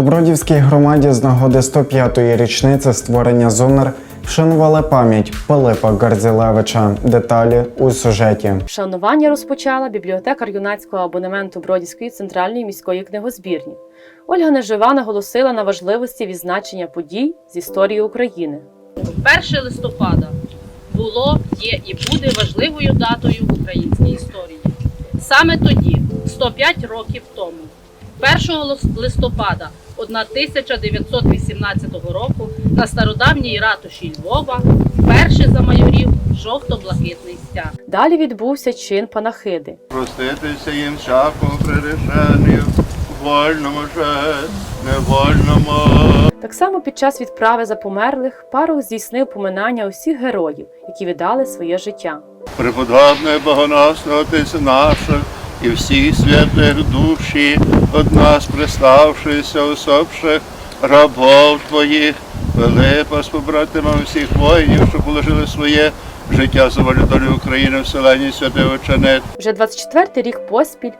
У Бродівській громаді з нагоди 105-ї річниці створення ЗУНР вшанували пам'ять Пилипа Гарзілевича. Деталі у сюжеті. Вшанування розпочала бібліотекар юнацького абонементу Бродівської центральної міської книгозбірні. Ольга Нежива наголосила на важливості відзначення подій з історії України. 1 листопада було, є і буде важливою датою в українській історії. Саме тоді, 105 років тому, 1 лис- листопада 1918 року на стародавній ратуші Львова вперше замайорів жовто-блакитний стяг. Далі відбувся чин панахиди. Проститися їм всякому прирішенню, вольному же, невольному. Так само під час відправи за померлих парох здійснив поминання усіх героїв, які віддали своє життя. Преподобний богоносний Отець наших і всіх святих душі, од нас приставшися усопших рабов Твоїх, Пилипа з побратимами всіх воїнів, що положили своє життя за волю долю України в селені Святий Оченет. Вже 24-й рік поспіль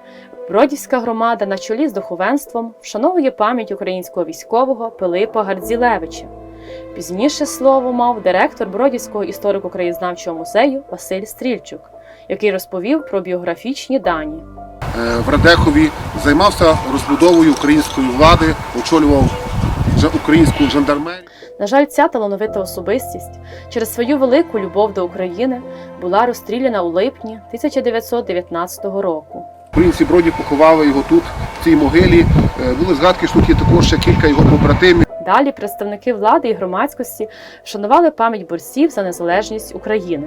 Бродівська громада на чолі з духовенством вшановує пам'ять українського військового Пилипа Гардзілевича. Пізніше слово мав директор Бродівського історико-краєзнавчого музею Василь Стрільчук, який розповів про біографічні дані. Е, в Радехові займався розбудовою української влади, очолював українську жандармерію. На жаль, ця талановита особистість через свою велику любов до України була розстріляна у липні 1919 року. Українці броді поховали його тут, в цій могилі. Е, Були згадки, що тут є також ще кілька його побратимів. Далі представники влади і громадськості вшанували пам'ять борців за незалежність України.